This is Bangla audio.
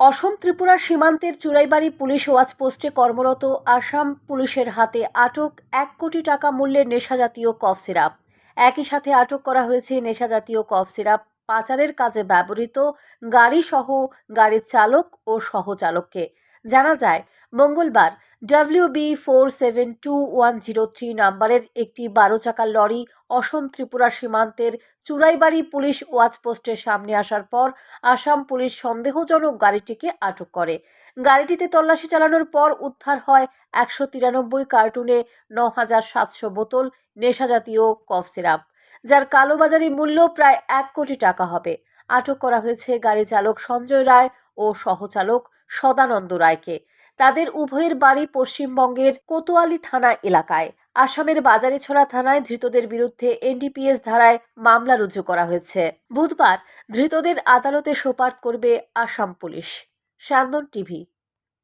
অসম ত্রিপুরা সীমান্তের চুরাইবাড়ি পুলিশ ওয়াচ পোস্টে কর্মরত আসাম পুলিশের হাতে আটক এক কোটি টাকা মূল্যের নেশাজাতীয় কফ সিরাপ। একই সাথে আটক করা হয়েছে নেশাজাতীয় কফ সিরাপ পাচারের কাজে ব্যবহৃত গাড়ি সহ গাড়ির চালক ও সহচালককে। জানা যায় মঙ্গলবার W B four seven two one zero three নাম্বারের একটি বারো চাকার লরি অসম ত্রিপুরা সীমান্তের চুরাইবাড়ি পুলিশ ওয়াচ পোস্টের সামনে আসার পর আসাম পুলিশ সন্দেহজনক গাড়িটিকে আটক করে। গাড়িটিতে তল্লাশি চালানোর পর উদ্ধার হয় একশো তিরানব্বই কার্টুনে ন হাজার সাতশো বোতল নেশাজাতীয় কফ সিরাপ, যার কালোবাজারি মূল্য প্রায় এক কোটি টাকা হবে। আটক করা হয়েছে গাড়ি চালক সঞ্জয় রায় ও সহচালক সদানন্দ রায়কে। তাদের উভয়ের বাড়ি পশ্চিমবঙ্গের কোতোয়ালি থানা এলাকায়। আসামের বাজারেছড়া থানায় ধৃতদের বিরুদ্ধে এনডিপিএস ধারায় মামলা রুজু করা হয়েছে। বুধবার ধৃতদের আদালতে সোপার্দ করবে আসাম পুলিশ। সান্দন টিভি